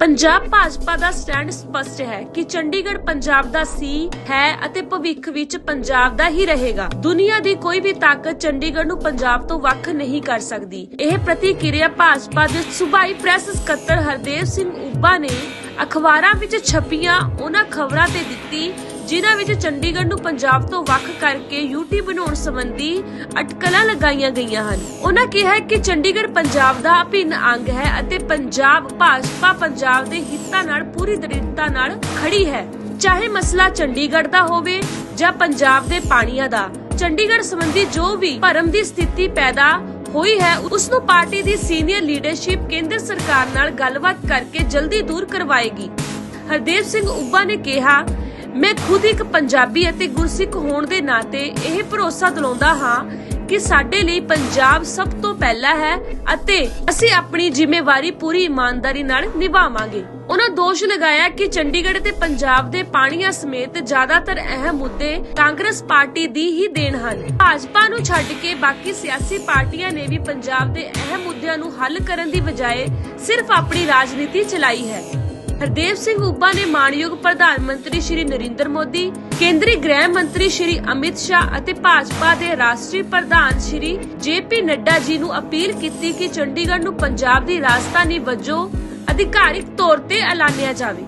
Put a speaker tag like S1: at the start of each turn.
S1: ਪੰਜਾਬ ਭਾਜਪਾ ਦਾ stand ਸਪਸ਼ਟ ਹੈ ਕਿ ਚੰਡੀਗੜ੍ਹ ਪੰਜਾਬ ਦਾ ਸੀ, ਹੈ ਅਤੇ ਭਵਿੱਖ ਵਿੱਚ ਪੰਜਾਬ ਦਾ ਹੀ ਰਹੇਗਾ। ਦੁਨੀਆ ਦੀ ਕੋਈ ਵੀ ਤਾਕਤ ਚੰਡੀਗੜ੍ਹ ਨੂੰ ਪੰਜਾਬ ਤੋਂ ਵੱਖ ਨਹੀਂ ਕਰ ਸਕਦੀ। ਇਹ ਪ੍ਰਤੀਕਿਰਿਆ ਭਾਜਪਾ ਦੇ ਸੂਬਾਈ ਪ੍ਰੈਸ ਸਕੱਤਰ ਹਰਦੇਵ ਸਿੰਘ ਉਬਾ ਨੇ ਅਖਬਾਰਾਂ ਵਿੱਚ ਛਪੀਆਂ ਉਹਨਾਂ ਖਬਰਾਂ ਤੇ ਦਿੱਤੀ ਜਿਨ੍ਹਾਂ ਵਿੱਚ ਚੰਡੀਗੜ੍ਹ ਨੂੰ ਪੰਜਾਬ ਤੋਂ ਵੱਖ ਕਰਕੇ ਯੂਟੀ ਬਣਾਉਣ ਸੰਬੰਧੀ ਅਟਕਲਾਂ ਲਗਾਈਆਂ ਗਈਆਂ ਹਨ। ਉਹਨਾਂ ਕਿਹਾ ਕਿ ਚੰਡੀਗੜ੍ਹ ਪੰਜਾਬ ਦਾ ਅਭਿੰਨ ਅੰਗ ਹੈ ਅਤੇ ਪੰਜਾਬ, ਭਾਜਪਾ ਪੰਜਾਬ ਦੇ ਹਿੱਤਾਂ ਨਾਲ ਪੂਰੀ ਦ੍ਰਿੜਤਾ ਨਾਲ ਖੜੀ ਹੈ। ਚਾਹੇ ਮਸਲਾ ਚੰਡੀਗੜ੍ਹ ਦਾ ਹੋਵੇ ਜਾਂ ਪੰਜਾਬ ਦੇ ਪਾਣੀਆਂ ਦਾ, ਚੰਡੀਗੜ੍ਹ ਸੰਬੰਧੀ ਜੋ ਵੀ ਭਰਮ ਦੀ ਸਥਿਤੀ ਪੈਦਾ ਹੋਈ ਹੈ ਉਸ ਨੂੰ ਪਾਰਟੀ ਦੀ ਸੀਨੀਅਰ ਲੀਡਰਸ਼ਿਪ ਕੇਂਦਰ ਸਰਕਾਰ ਨਾਲ ਗੱਲਬਾਤ ਕਰਕੇ ਜਲਦੀ ਦੂਰ ਕਰਵਾਏਗੀ। ਹਰਦੇਵ ਸਿੰਘ ਉੱਬਾ ਨੇ ਕਿਹਾ ਮੈਂ ਖੁਦ ਇੱਕ ਪੰਜਾਬੀ ਅਤੇ ਗੁਰਸਿੱਖ ਹੋਣ ਦੇ ਨਾਤੇ ਇਹ ਭਰੋਸਾ ਦਿਲਾਉਂਦਾ ਹਾਂ ਕਿ ਸਾਡੇ ਲਈ ਪੰਜਾਬ ਸਭ ਤੋਂ ਪਹਿਲਾ ਹੈ ਅਤੇ ਅਸੀਂ ਆਪਣੀ ਜ਼ਿੰਮੇਵਾਰੀ ਪੂਰੀ ਇਮਾਨਦਾਰੀ ਨਾਲ ਨਿਭਾਵਾਂਗੇ। ਉਹਨਾਂ ਦੋਸ਼ ਲਗਾਇਆ ਕਿ ਚੰਡੀਗੜ੍ਹ ਤੇ ਪੰਜਾਬ ਦੇ ਪਾਣੀਆਂ ਸਮੇਤ ਜ਼ਿਆਦਾਤਰ ਅਹਿਮ ਮੁੱਦੇ ਕਾਂਗਰਸ ਪਾਰਟੀ ਦੀ ਹੀ ਦੇਣ ਹਨ। ਭਾਜਪਾ ਨੂੰ ਛੱਡ ਕੇ ਬਾਕੀ ਸਿਆਸੀ ਪਾਰਟੀਆਂ ਨੇ ਵੀ ਪੰਜਾਬ ਦੇ ਅਹਿਮ ਮੁੱਦਿਆਂ ਨੂੰ ਹੱਲ ਕਰਨ ਦੀ ਬਜਾਏ ਸਿਰਫ ਆਪਣੀ ਰਾਜਨੀਤੀ ਚਲਾਈ ਹੈ। ਹਰਦੇਵ ਸਿੰਘ ਉਬਾ ਨੇ ਮਾਨਯੋਗ ਪ੍ਰਧਾਨ ਮੰਤਰੀ ਸ਼੍ਰੀ ਨਰਿੰਦਰ ਮੋਦੀ, ਕੇਂਦਰੀ ਗ੍ਰਹਿ ਮੰਤਰੀ ਸ਼੍ਰੀ ਅਮਿਤ ਸ਼ਾਹ ਅਤੇ ਭਾਜਪਾ ਦੇ ਰਾਸ਼ਟਰੀ ਪ੍ਰਧਾਨ ਸ਼੍ਰੀ ਜੇਪੀ ਨੱਡਾ ਜੀ ਨੂੰ ਅਪੀਲ ਕੀਤੀ ਕਿ ਚੰਡੀਗੜ੍ਹ ਨੂੰ ਪੰਜਾਬ ਦੀ ਰਾਜਧਾਨੀ ਵਜੋਂ ਅਧਿਕਾਰਿਕ ਤੌਰ ਤੇ ਐਲਾਨਿਆ ਜਾਵੇ।